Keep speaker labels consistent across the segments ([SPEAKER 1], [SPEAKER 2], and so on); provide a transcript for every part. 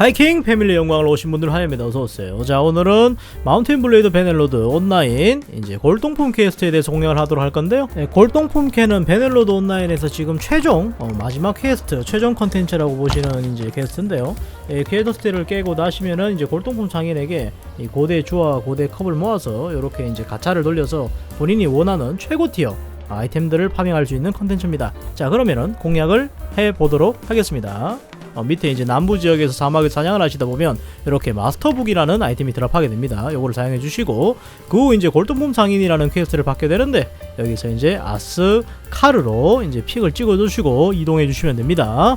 [SPEAKER 1] 하이킹 패밀리 영광을 오신 분들 환영합니다. 어서 오세요. 자 오늘은 마운틴 블레이드 베넬로드 온라인 이제 골동품 퀘스트에 대해서 공략을 하도록 할 건데요. 네, 골동품 퀘는 베넬로드 온라인에서 지금 최종 어, 마지막 퀘스트, 최종 컨텐츠라고 보시는 이제 퀘스트인데요. 이 퀘스트를 깨고 나시면은 이제 골동품 상인에게 이 고대 주와 고대 컵을 모아서 이렇게 이제 가차를 돌려서 본인이 원하는 최고 티어 아이템들을 파밍할 수 있는 컨텐츠입니다. 자 그러면은 공략을 해 보도록 하겠습니다. 어, 밑에 이제 남부 지역에서 사막을 사냥을 하시다 보면 이렇게 마스터북이라는 아이템이 드랍하게 됩니다. 요거를 사용해 주시고 그 후 이제 골동품 상인이라는 퀘스트를 받게 되는데 여기서 이제 아스 카르로 이제 픽을 찍어 주시고 이동해 주시면 됩니다.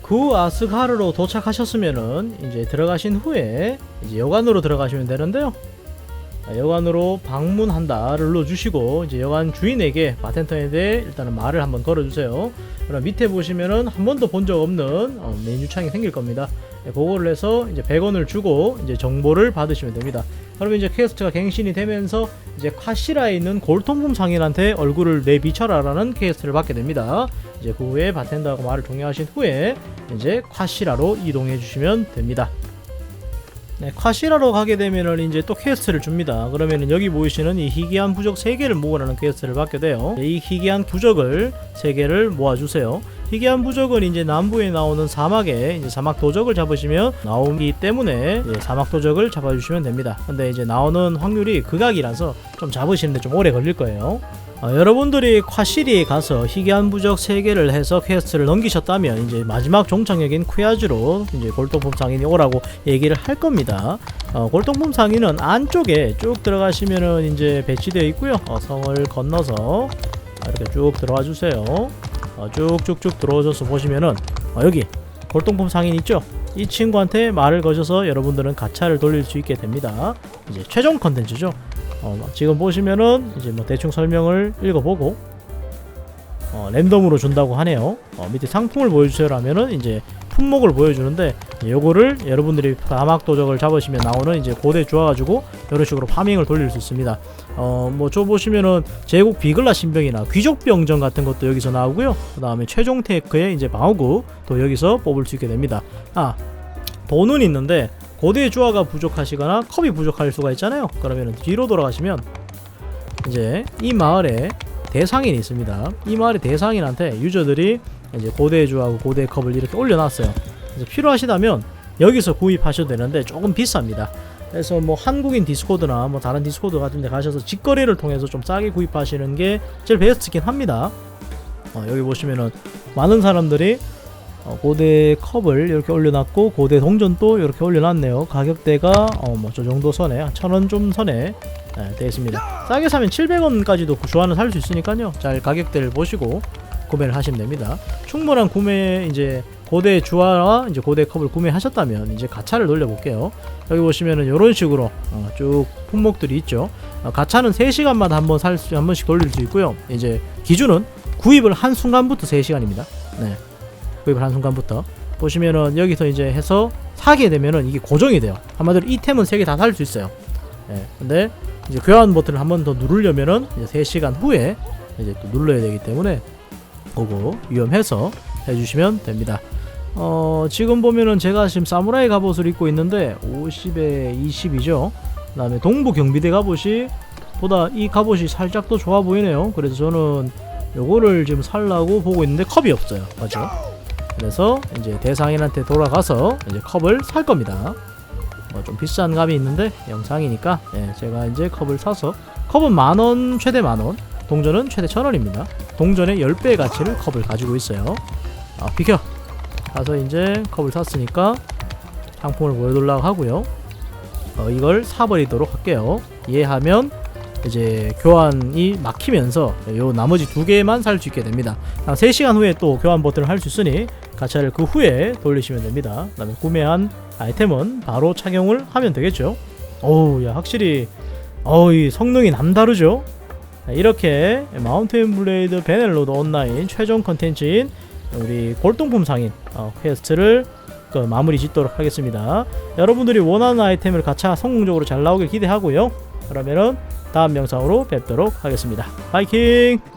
[SPEAKER 1] 그 아스 카르로 도착하셨으면은 이제 들어가신 후에 이제 여관으로 들어가시면 되는데요. 자, 여관으로 방문한다를 눌러주시고 이제 여관 주인에게 바텐터에 대해 일단은 말을 한번 걸어주세요. 그럼 밑에 보시면은 한 번도 본 적 없는 어, 메뉴 창이 생길 겁니다. 네, 그거를 해서 이제 100원을 주고 이제 정보를 받으시면 됩니다. 그러면 이제 퀘스트가 갱신이 되면서 이제 카시라에 있는 골통품 상인한테 얼굴을 내비쳐라라는 퀘스트를 받게 됩니다. 이제 그 후에 바텐더하고 말을 종료하신 후에 이제 카시라로 이동해 주시면 됩니다. 네, 카시라로 가게 되면은 이제 또 퀘스트를 줍니다. 그러면은 여기 보이시는 이 희귀한 부적 3개를 모으라는 퀘스트를 받게 돼요. 네, 이 희귀한 부적을 3개를 모아주세요. 희귀한 부적은 이제 남부에 나오는 사막에 이제 사막 도적을 잡으시면 나오기 때문에 이제 사막 도적을 잡아주시면 됩니다. 근데 이제 나오는 확률이 극악이라서 좀 잡으시는데 좀 오래 걸릴 거예요. 어, 여러분들이 콰시리에 가서 희귀한 부적 3개를 해서 퀘스트를 넘기셨다면 이제 마지막 종착역인 쿠야즈로 이제 골동품 상인이 오라고 얘기를 할 겁니다. 어, 골동품 상인은 안쪽에 쭉 들어가시면은 이제 배치되어 있고요. 어, 성을 건너서 아, 이렇게 쭉 들어와 주세요. 어, 쭉쭉쭉 들어오셔서 보시면은 어, 여기 골동품 상인 있죠? 이 친구한테 말을 거셔서 여러분들은 가차를 돌릴 수 있게 됩니다. 이제 최종 컨텐츠죠. 어, 지금 보시면은 이제 뭐 대충 설명을 읽어보고 어, 랜덤으로 준다고 하네요. 어, 밑에 상품을 보여주세요라면은 이제 품목을 보여주는데 요거를 여러분들이 사막 도적을 잡으시면 나오는 이제 고대 주워가지고 이런 식으로 파밍을 돌릴 수 있습니다. 어, 뭐 저 보시면은 제국 비글라 신병이나 귀족 병정 같은 것도 여기서 나오고요. 그 다음에 최종 테크의 이제 방어구 또 여기서 뽑을 수 있게 됩니다. 아 돈은 있는데 고대 주화가 부족하시거나 컵이 부족할 수가 있잖아요. 그러면 뒤로 돌아가시면 이제 이 마을에 대상인이 있습니다. 이 마을의 대상인한테 유저들이 이제 고대 주하고 고대 컵을 이렇게 올려놨어요. 그래서 필요하시다면 여기서 구입하셔도 되는데 조금 비쌉니다. 그래서 뭐 한국인 디스코드나 뭐 다른 디스코드 같은 데 가셔서 직거래를 통해서 좀 싸게 구입하시는 게 제일 베스트긴 합니다. 어, 여기 보시면은 많은 사람들이 어, 고대 컵을 이렇게 올려놨고 고대 동전도 이렇게 올려놨네요. 가격대가 어, 뭐 저 정도 선에 천원 좀 선에 네, 되어 있습니다. 싸게 사면 700원까지도 주화는 살 수 있으니까요. 잘 가격대를 보시고 구매를 하시면 됩니다. 충분한 구매 이제 고대 주화와 이제 고대 컵을 구매하셨다면 이제 가차를 돌려볼게요. 여기 보시면은 이런 식으로 어, 쭉 품목들이 있죠. 어, 가차는 3시간마다 한번 살 수 한 번씩 돌릴 수 있고요. 이제 기준은 구입을 한 순간부터 3시간입니다. 네. 구입을 한 순간부터 보시면은 여기서 이제 해서 사게 되면은 이게 고정이 돼요. 한마디로 이 템은 3개 다 살 수 있어요. 예. 근데 이제 교환 버튼을 한 번 더 누르려면은 이제 3시간 후에 이제 또 눌러야 되기 때문에 그거 위험해서 해주시면 됩니다. 어, 지금 보면은 제가 지금 사무라이 갑옷을 입고 있는데 50에 20이죠. 그 다음에 동부 경비대 갑옷이 보다 이 갑옷이 살짝 더 좋아 보이네요. 그래서 저는 요거를 지금 살라고 보고 있는데 컵이 없어요. 맞죠? 그래서 이제 대상인한테 돌아가서 이제 컵을 살 겁니다. 뭐 좀 비싼 값이 있는데 영상이니까 예, 제가 이제 컵을 사서 컵은 만원 최대 만 원, 동전은 최대 천 원입니다. 동전의 10배 가치를 컵을 가지고 있어요. 아 비켜. 가서 이제 컵을 샀으니까 상품을 보여달라고 하고요. 어, 이걸 사버리도록 할게요. 이해하면 이제 교환이 막히면서 요 나머지 두 개만 살 수 있게 됩니다. 한 3시간 후에 또 교환 버튼을 할 수 있으니 가차를 그 후에 돌리시면 됩니다. 그 다음에 구매한 아이템은 바로 착용을 하면 되겠죠. 어우, 야 확실히 어우 이 성능이 남다르죠. 자, 이렇게 마운틴 블레이드 베넬로드 온라인 최종 컨텐츠인 우리 골동품 상인 어, 퀘스트를 그 마무리 짓도록 하겠습니다. 여러분들이 원하는 아이템을 가차 성공적으로 잘 나오길 기대하고요. 그러면은 다음 영상으로 뵙도록 하겠습니다. 바이킹!